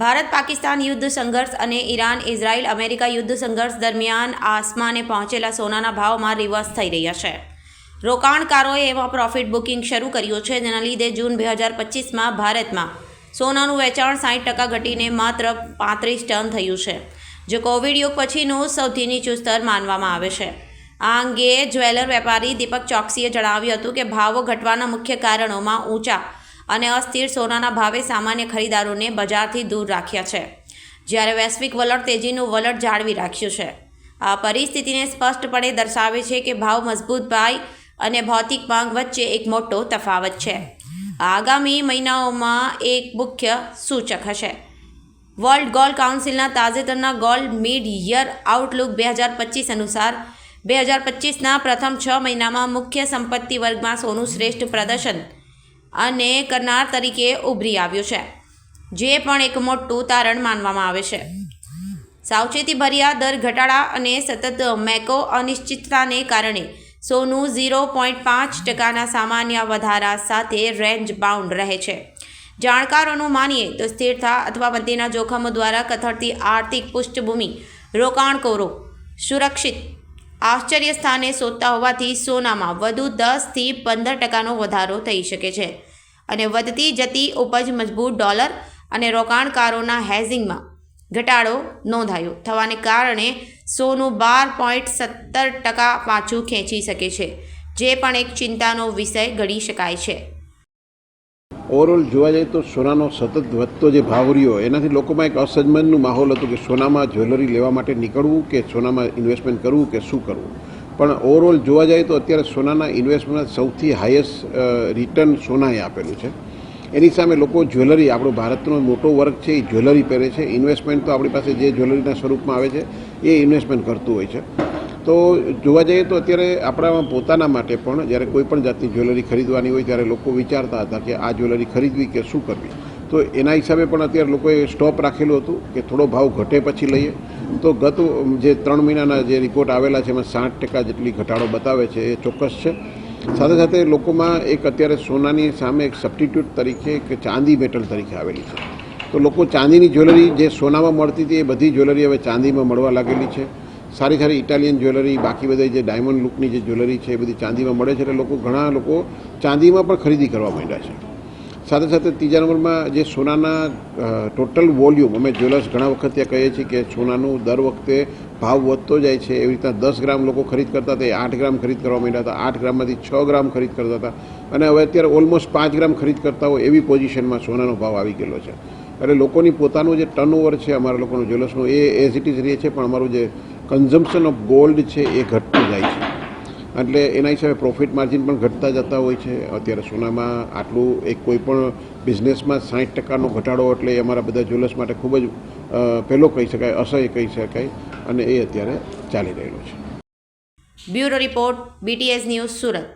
ભારત પાકિસ્તાન યુદ્ધ સંઘર્ષ અને ઈરાન ઇઝરાયલ અમેરિકા યુદ્ધ સંઘર્ષ દરમિયાન આસમાને પહોંચેલા સોનાના ભાવમાં રિવર્સ થઈ રહ્યા છે. રોકાણકારોએ એમાં પ્રોફિટ બુકિંગ શરૂ કર્યું છે, જેના લીધે જૂન બે હજાર પચીસમાં ભારતમાં સોનાનું વેચાણ સાઠ ટકા ઘટીને માત્ર પાંત્રીસ ટન થયું છે, જે કોવિડ યુગ પછીનું સૌથી નીચું સ્તર માનવામાં આવે છે. આ અંગે જ્વેલર વેપારી દીપક ચોકસીએ જણાવ્યું હતું કે ભાવો ઘટવાના મુખ્ય કારણોમાં ઊંચા અને અસ્થિર સોનાના ભાવે સામાન્ય ખરીદારોને બજારથી દૂર રાખ્યા છે. જ્યારે વૈશ્વિક વલણ તેજીનું વલણ જાળવી રાખ્યું છે. આ પરિસ્થિતિને સ્પષ્ટપણે દર્શાવે છે કે ભાવ મજબૂત ભાઈ અને ભૌતિક માંગ વચ્ચે એક મોટો તફાવત છે. આગામી મહિનાઓમાં એક મુખ્ય સૂચક હશે. વર્લ્ડ ગોલ્ડ કાઉન્સિલના તાજેતરના ગોલ્ડ મિડ યર આઉટલુક બે હજાર પચીસ અનુસાર બે હજાર પચીસના પ્રથમ છ મહિનામાં મુખ્ય સંપત્તિ વર્ગમાં સોનું શ્રેષ્ઠ પ્રદર્શન અને કરનાર તરીકે ઉભરી આવ્યો છે, જે પણ એક મોટું તારણ માનવામાં આવે છે. સાવચેતી ભર્યા દર ઘટાડા અને સતત મેકો અનિશ્ચિતતાને કારણે સોનું ઝીરો પોઈન્ટ પાંચ ટકાના સામાન્ય વધારા સાથે રેન્જ બાઉન્ડ રહે છે. જાણકારોનું માનીએ તો સ્થિરતા અથવા વંતીના જોખમો દ્વારા કથળતી આર્થિક પૃષ્ઠભૂમિ રોકાણકોરો સુરક્ષિત આશ્ચર્ય સ્થાને શોધતા હોવાથી સોનામાં વધુ દસથી પંદર ટકાનો વધારો થઈ શકે છે અને વધતી જતી ઉપજ મજબૂત ડોલર અને રોકાણકારોના હેઝિંગમાં ઘટાડો નોંધાયો. થવાને કારણે સોનું બાર પોઈન્ટ સત્તર ટકા પાછું ખેંચી શકે છે, જે પણ એક ચિંતાનો વિષય ગણી શકાય છે. ઓવરઓલ જોવા જઈએ તો સોનાનો સતત વધતો જે ભાવ રહ્યો, એનાથી લોકોમાં એક અસજમનનું માહોલ હતું કે સોનામાં જ્વેલરી લેવા માટે નીકળવું કે સોનામાં ઇન્વેસ્ટમેન્ટ કરવું કે શું કરવું. પણ ઓવરઓલ જોવા જઈએ તો અત્યારે સોનાના ઇન્વેસ્ટમેન્ટ સૌથી હાઈએસ્ટ રિટર્ન સોનાએ આપેલું છે. એની સામે લોકો જ્વેલરી, આપણો ભારતનો મોટો વર્ગ છે, એ જ્વેલરી પહેરે છે. ઇન્વેસ્ટમેન્ટ તો આપણી પાસે જે જ્વેલરીના સ્વરૂપમાં આવે છે, એ ઇન્વેસ્ટમેન્ટ કરતું હોય છે. તો જોવા જઈએ તો અત્યારે આપણા પોતાના માટે પણ જ્યારે કોઈ પણ જાતની જ્વેલરી ખરીદવાની હોય ત્યારે લોકો વિચારતા હતા કે આ જ્વેલરી ખરીદવી કે શું કરવી. તો એના હિસાબે પણ અત્યારે લોકોએ સ્ટોપ રાખેલું હતું કે થોડો ભાવ ઘટે પછી લઈએ. તો ગત જે ત્રણ મહિનાના જે રિપોર્ટ આવેલા છે એમાં સાઠ ટકા જેટલી ઘટાડો બતાવે છે એ ચોક્કસ છે. સાથે સાથે લોકોમાં એક અત્યારે સોનાની સામે એક સબસ્ટિટ્યૂટ તરીકે કે ચાંદી મેટલ તરીકે આવેલી છે. તો લોકો ચાંદીની જ્વેલરી જે સોનામાં મળતી હતી એ બધી જ્વેલરી હવે ચાંદીમાં મળવા લાગેલી છે. સારી સારી ઇટાલિયન જ્વેલરી, બાકી બધી જે ડાયમંડ લુકની જે જ્વેલરી છે, એ બધી ચાંદીમાં મળે છે એટલે લોકો ઘણા લોકો ચાંદીમાં પણ ખરીદી કરવા માંડ્યા છે. સાથે સાથે ત્રીજા નંબરમાં જે સોનાના ટોટલ વોલ્યુમ અમે જ્વેલર્સ ઘણા વખત ત્યાં કહીએ છીએ કે સોનાનું દર વખતે ભાવ વધતો જાય છે. એવી રીતના દસ ગ્રામ લોકો ખરીદ કરતા હતા, એ આઠ ગ્રામ ખરીદ કરવા માંડ્યા હતા, આઠ ગ્રામમાંથી છ ગ્રામ ખરીદ કરતા હતા. અને હવે અત્યારે ઓલમોસ્ટ પાંચ ગ્રામ ખરીદ કરતા હોય એવી પોઝિશનમાં સોનાનો ભાવ આવી ગયેલો છે. એટલે લોકોની પોતાનું જે ટર્નઓવર છે, અમારા લોકોનું જ્વેલર્સનું એ એઝ ઇટ ઇઝ રહે છે. પણ અમારું જે કન્ઝમ્પશન ઓફ ગોલ્ડ છે એ ઘટતું જાય છે. એટલે એના હિસાબે પ્રોફિટ માર્જિન પણ ઘટતા જતા હોય છે. અત્યારે સોનામાં આટલું એક કોઈ પણ બિઝનેસમાં સાઠ ટકાનો ઘટાડો એટલે એ અમારા બધા જ્વેલર્સ માટે ખૂબ જ પહેલો કહી શકાય, અસહ્ય કહી શકાય અને એ અત્યારે ચાલી રહેલો છે. Bureau report BTS news Surat.